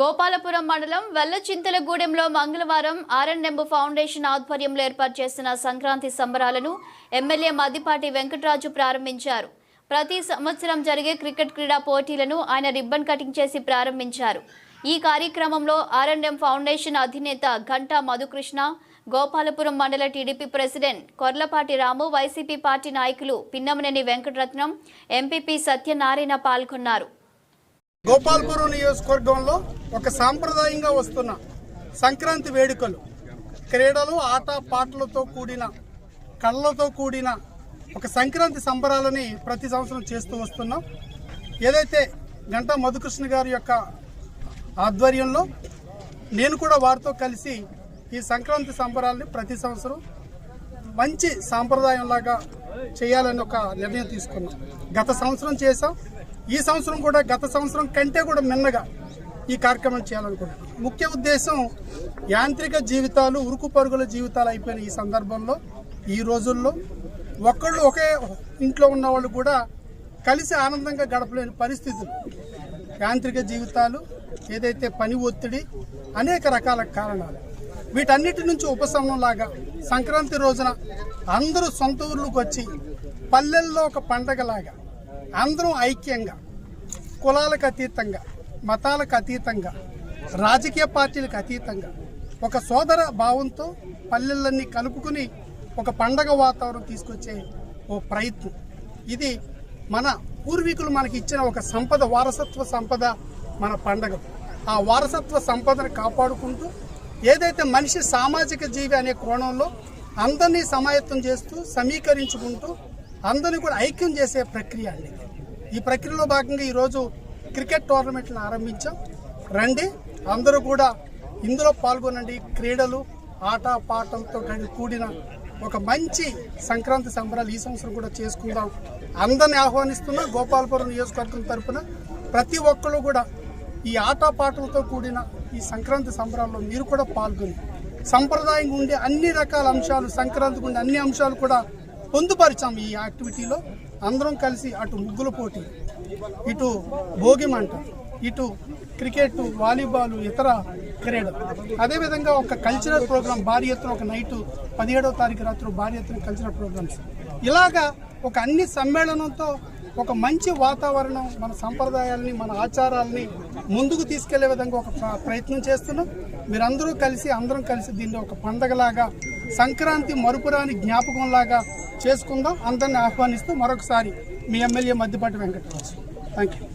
గోపాలపురం మండలం వెల్లచింతలగూడెంలో మంగళవారం ఆర్ఎన్ఎంబు ఫౌండేషన్ ఆధ్వర్యంలో ఏర్పాటు చేసిన సంక్రాంతి సంబరాలను ఎమ్మెల్యే మద్దిపాటి వెంకటరాజు ప్రారంభించారు. ప్రతి సంవత్సరం జరిగే క్రికెట్ క్రీడా పోటీలను ఆయన రిబ్బన్ కటింగ్ చేసి ప్రారంభించారు. ఈ కార్యక్రమంలో ఆర్ఎన్ఎం ఫౌండేషన్ అధినేత ఘంటా మధుకృష్ణ గోపాలపురం మండల TDP president Korlapati Ramu YCP party నాయకులు పిన్నమనేని వెంకటరత్నం ఎంపీపీ సత్యనారాయణ పాల్గొన్నారు. గోపాల్పురం నియోజకవర్గంలో ఒక సాంప్రదాయంగా వస్తున్న సంక్రాంతి వేడుకలు. క్రీడలు ఆట పాటలతో కూడిన కళ్ళతో కూడిన ఒక సంక్రాంతి సంబరాలని ప్రతి సంవత్సరం చేస్తూ వస్తున్నాం. ఏదైతే గంటా మధుకృష్ణ గారి యొక్క ఆధ్వర్యంలో నేను కూడా వారితో కలిసి ఈ సంక్రాంతి సంబరాలని ప్రతి సంవత్సరం మంచి సాంప్రదాయంలాగా చేయాలని ఒక నిర్ణయం తీసుకున్నాం. గత సంవత్సరం చేసాం ఈ సంవత్సరం కూడా గత సంవత్సరం కంటే కూడా మిన్నగా ఈ కార్యక్రమం చేయాలనుకుంటున్నాం. ముఖ్య ఉద్దేశం యాంత్రిక జీవితాలు ఉరుకు పరుగుల జీవితాలు అయిపోయిన ఈ సందర్భంలో ఈ రోజుల్లో ఒక్కళ్ళు ఒకే ఇంట్లో ఉన్న వాళ్ళు కూడా కలిసి ఆనందంగా గడపలేని పరిస్థితులు. యాంత్రిక జీవితాలు ఏదైతే పని ఒత్తిడి అనేక రకాల కారణాలు. వీటన్నిటి నుంచి ఉపశమనం లాగా సంక్రాంతి రోజున అందరూ సొంత ఊర్లకు వచ్చి పల్లెల్లో ఒక పండగలాగా అందరం ఐక్యంగా కులాలకు అతీతంగా మతాలకు అతీతంగా రాజకీయ పార్టీలకు అతీతంగా ఒక సోదర భావంతో పల్లెలన్నీ కలుపుకుని ఒక పండగ వాతావరణం తీసుకొచ్చే ఓ ప్రయత్నం. ఇది మన పూర్వీకులు మనకి ఇచ్చిన ఒక సంపద వారసత్వ సంపద మన పండగ. ఆ వారసత్వ సంపదను కాపాడుకుంటూ ఏదైతే మనిషి సామాజిక జీవి అనే కోణంలో అందరినీ సమాయత్తం చేస్తూ సమీకరించుకుంటూ అందరినీ కూడా ఐక్యం చేసే ప్రక్రియ అండి. ఈ ప్రక్రియలో భాగంగా ఈరోజు క్రికెట్ టోర్నమెంట్లను ఆరంభించాం. రండి అందరూ కూడా ఇందులో పాల్గొనండి. క్రీడలు ఆట పాటలతో కూడిన ఒక మంచి సంక్రాంతి సంబరాలు ఈ సంవత్సరం కూడా చేసుకుందాం. అందరిని ఆహ్వానిస్తున్నా గోపాలపురం నియోజకవర్గం తరపున ప్రతి ఒక్కరు కూడా ఈ ఆట పాటలతో కూడిన ఈ సంక్రాంతి సంబరాల్లో మీరు కూడా పాల్గొని సంప్రదాయంగా ఉండే అన్ని రకాల అంశాలు సంక్రాంతికి ఉండే అన్ని అంశాలు కూడా పొందుపరిచాం ఈ యాక్టివిటీలో. అందరం కలిసి అటు ముగ్గుల పోటీ ఇటు భోగిమంట ఇటు క్రికెట్ వాలీబాల్ ఇతర క్రీడలు. అదేవిధంగా ఒక కల్చరల్ ప్రోగ్రామ్ భారీ ఎత్తున ఒక నైట్ పదిహేడవ తారీఖు రాత్రి భారీ ఎత్తున కల్చరల్ ప్రోగ్రామ్స్ ఇలాగా ఒక అన్ని సమ్మేళనంతో ఒక మంచి వాతావరణం మన సంప్రదాయాల్ని మన ఆచారాల్ని ముందుకు తీసుకెళ్ళే విధంగా ఒక ప్ర- ప్రయత్నం చేస్తున్నాం. మీరందరూ కలిసి అందరం కలిసి దీన్ని ఒక పండగలాగా సంక్రాంతి మరుపురాని జ్ఞాపకంలాగా చేసుకుందాం. అందరిని ఆహ్వానిస్తూ మరొకసారి మీ MLA Maddipati Venkataraju. Thank you